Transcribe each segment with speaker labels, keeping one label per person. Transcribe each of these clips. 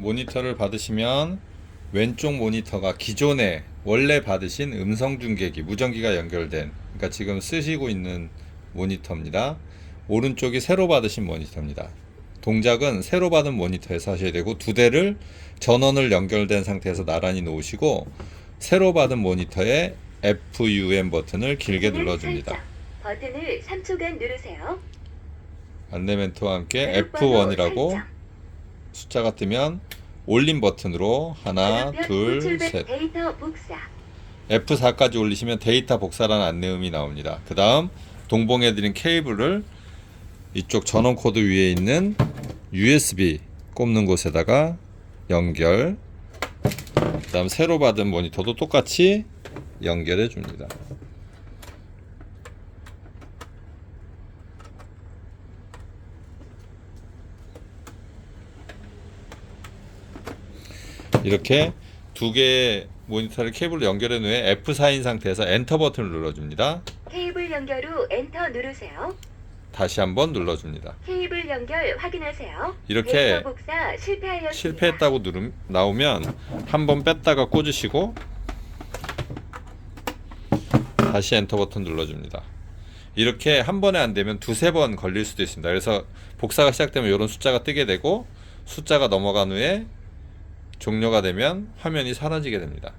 Speaker 1: 모니터를 받으시면 왼쪽 모니터가 기존에 원래 받으신 음성 중계기 무전기가 연결된 그러니까 지금 쓰시고 있는 모니터입니다. 오른쪽이 새로 받으신 모니터입니다. 동작은 새로 받은 모니터에서 하셔야 되고 두 대를 전원을 연결된 상태에서 나란히 놓으시고 새로 받은 모니터에 FUM 버튼을 길게 눌러줍니다.
Speaker 2: 설정. 버튼을 3초간 누르세요.
Speaker 1: 안내 멘트와 함께
Speaker 2: 그룹번호
Speaker 1: F1이라고
Speaker 2: 설정.
Speaker 1: 숫자가 뜨면 올림 버튼으로 하나, 둘, 셋.
Speaker 2: 데이터 복사.
Speaker 1: F4까지 올리시면 데이터 복사라는 안내음이 나옵니다. 그 다음 동봉해드린 케이블을 이쪽 전원 코드 위에 있는 USB 꼽는 곳에다가 연결 그 다음 새로 받은 모니터도 똑같이 연결해 줍니다. 이렇게 두 개의 모니터를 케이블로 연결해 놓에 F4인 상태에서 엔터 버튼을 눌러줍니다.
Speaker 2: 케이블 연결 후 엔터 누르세요.
Speaker 1: 다시 한번 눌러줍니다.
Speaker 2: 케이블 연결 확인하세요.
Speaker 1: 이렇게
Speaker 2: 복사 실패하였습니다.
Speaker 1: 실패했다고 누름 나오면 한 번 뺐다가 꽂으시고 다시 엔터 버튼 눌러줍니다. 이렇게 한 번에 안 되면 두세 번 걸릴 수도 있습니다. 그래서 복사가 시작되면 이런 숫자가 뜨게 되고 숫자가 넘어간 후에 종료가 되면 화면이 사라지게 됩니다.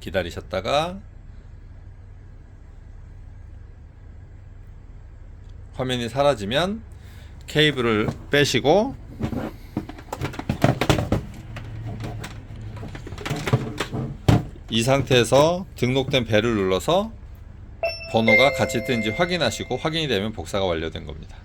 Speaker 1: 기다리셨다가 화면이 사라지면 케이블을 빼시고 이 상태에서 등록된 벨을 눌러서 번호가 같이 뜬지 확인하시고 확인이 되면 복사가 완료된 겁니다.